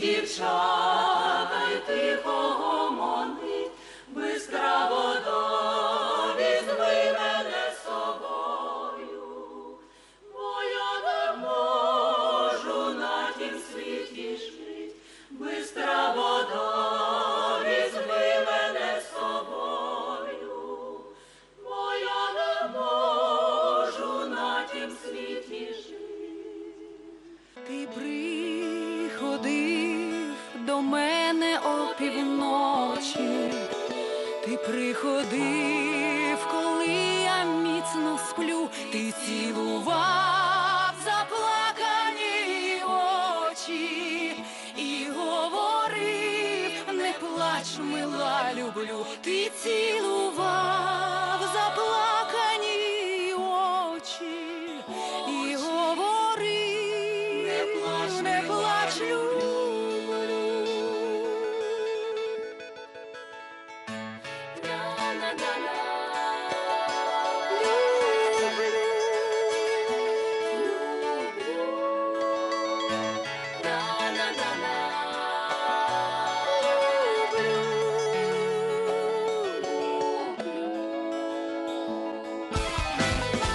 дівчата й тихо гомонить, бистра вода, візьми мене з собою, бо я не можу на тім світі жить, бистра вода, візьми мене з собою, бо я не можу на тім світі жить. Ти до мене опівночі, ти приходив, коли я міцно сплю, ти цілував заплакані очі і говорив, не плач, мила, люблю, ти цілував заплакані очі і говорив, не плач, не плач, люблю.